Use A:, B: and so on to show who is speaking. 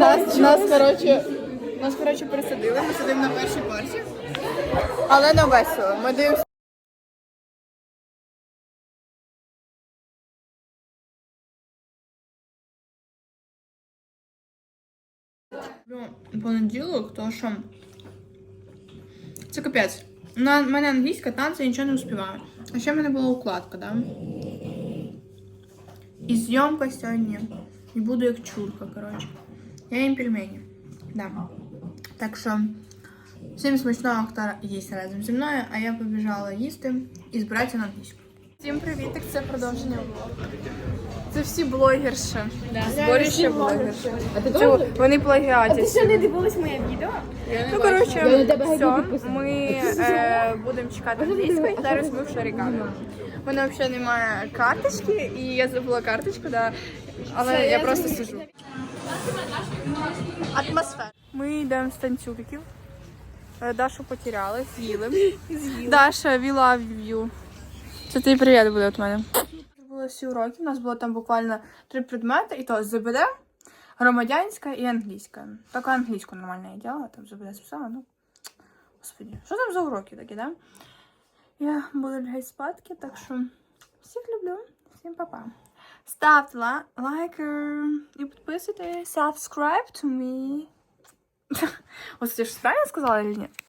A: Нас, нас, коротше, нас, коротше, пересадили, ми сидимо на першій парті. Але не весело. Ми дивимося. Ну, понеділок, то що. Це капець. На мене англійська танці, я нічого не успіваю. А ще в мене була укладка, да? І зйомка сьогодні. І буду як чурка, коротше. Я їм пельмені. Да. Так що всім смачного, хто їсть разом зі мною, а я побіжала їсти і збиратися на англійську. Всім привіт, так це продовження влогу. Це всі блогерші. Зборище блогерші. Це вони плагіатять.
B: Ще не дивилась моє відео?
A: Ну, коротше, все, ми е, будемо чекати англійської, зараз ми в Шарікану. У мене взагалі немає карточки, і я забула карточку, да. але я просто сижу. Атмосфера. Ми йдемо з танцюликів. Е, Дашу потеряли, з'їли. Даша, we love you. Це твій привіт буде від мене. Було всі уроки, у нас було там буквально три предмети, і то ЗБД, громадянська і англійська. Тільки англійську нормально я делала, там ЗБД списала, ну. Господи, що там за уроки такі, да? Я буду лягати спадки, так що всіх люблю, всім па-па. Ставте ла- лайк е, і підписуйтесь, subscribe to me. Ось це ж правильно сказала чи ні?